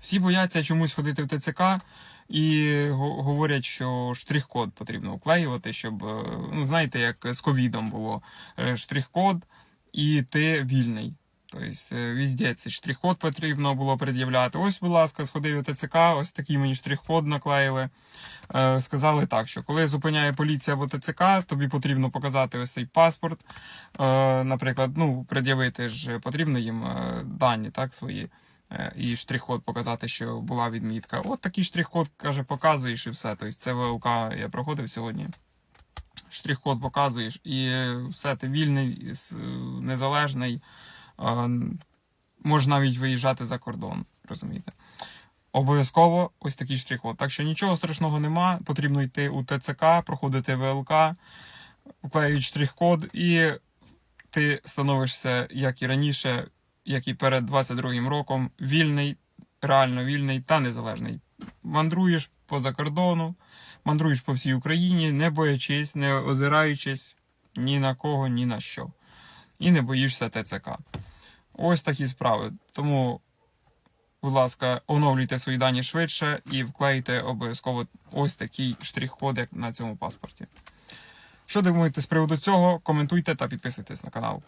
Всі бояться чомусь ходити в ТЦК і говорять, що штрих-код потрібно вклеювати, щоб, е, ну, знаєте, як з ковідом було е, штрих-код, і ти вільний. Тобто, е, цей штрих-код потрібно було пред'являти. Ось, будь ласка, сходив в ТЦК, ось такий мені штрих-код наклеїли. Сказали так, що коли зупиняє поліція в ТЦК, тобі потрібно показати ось цей паспорт. Наприклад, ну, пред'явити ж потрібно їм дані, так, свої. Е, І штрих-код показати, що була відмітка. От такий штрих-код, каже, показуєш і все. Тобто це ВЛК я проходив сьогодні. Штрих-код показуєш, і все, ти вільний, незалежний. Можна навіть виїжджати за кордон, розумієте? Обов'язково ось такий штрих-код. Так що нічого страшного нема. Потрібно йти у ТЦК, проходити ВЛК, вклеюють штрих-код, і ти становишся, як і раніше, як і перед 22-м роком, вільний, реально вільний та незалежний. Мандруєш поза кордону, мандруєш по всій Україні, не боячись, не озираючись ні на кого, ні на що. І не боїшся ТЦК. Ось такі справи. Тому, будь ласка, оновлюйте свої дані швидше і вклейте обов'язково ось такий штрих-код, як на цьому паспорті. Що думаєте з приводу цього? Коментуйте та підписуйтесь на канал.